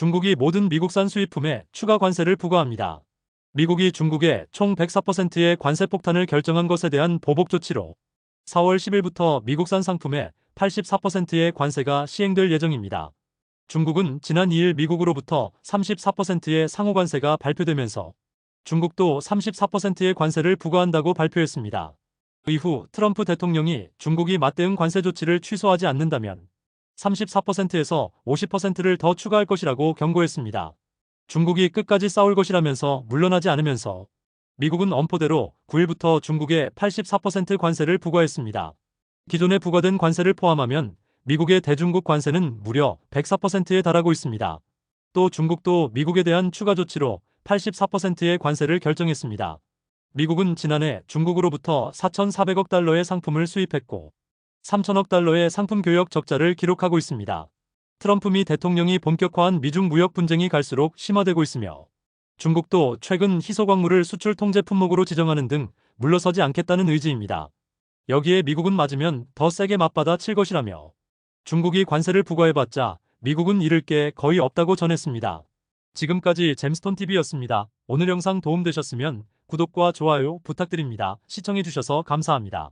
중국이 모든 미국산 수입품에 추가 관세를 부과합니다. 미국이 중국에 총 104%의 관세 폭탄을 결정한 것에 대한 보복 조치로 4월 10일부터 미국산 상품에 84%의 관세가 시행될 예정입니다. 중국은 지난 2일 미국으로부터 34%의 상호 관세가 발표되면서 중국도 34%의 관세를 부과한다고 발표했습니다. 이후 트럼프 대통령이 중국이 맞대응 관세 조치를 취소하지 않는다면 34%에서 50%를 더 추가할 것이라고 경고했습니다. 중국이 끝까지 싸울 것이라면서 물러나지 않으면서 미국은 엄포대로 9일부터 중국에 84% 관세를 부과했습니다. 기존에 부과된 관세를 포함하면 미국의 대중국 관세는 무려 104%에 달하고 있습니다. 또 중국도 미국에 대한 추가 조치로 84%의 관세를 결정했습니다. 미국은 지난해 중국으로부터 4,400억 달러의 상품을 수입했고 3천억 달러의 상품 교역 적자를 기록하고 있습니다. 트럼프 미 대통령이 본격화한 미중 무역 분쟁이 갈수록 심화되고 있으며 중국도 최근 희소광물을 수출 통제 품목으로 지정하는 등 물러서지 않겠다는 의지입니다. 여기에 미국은 맞으면 더 세게 맞받아 칠 것이라며 중국이 관세를 부과해봤자 미국은 잃을 게 거의 없다고 전했습니다. 지금까지 잼스톤TV였습니다. 오늘 영상 도움되셨으면 구독과 좋아요 부탁드립니다. 시청해주셔서 감사합니다.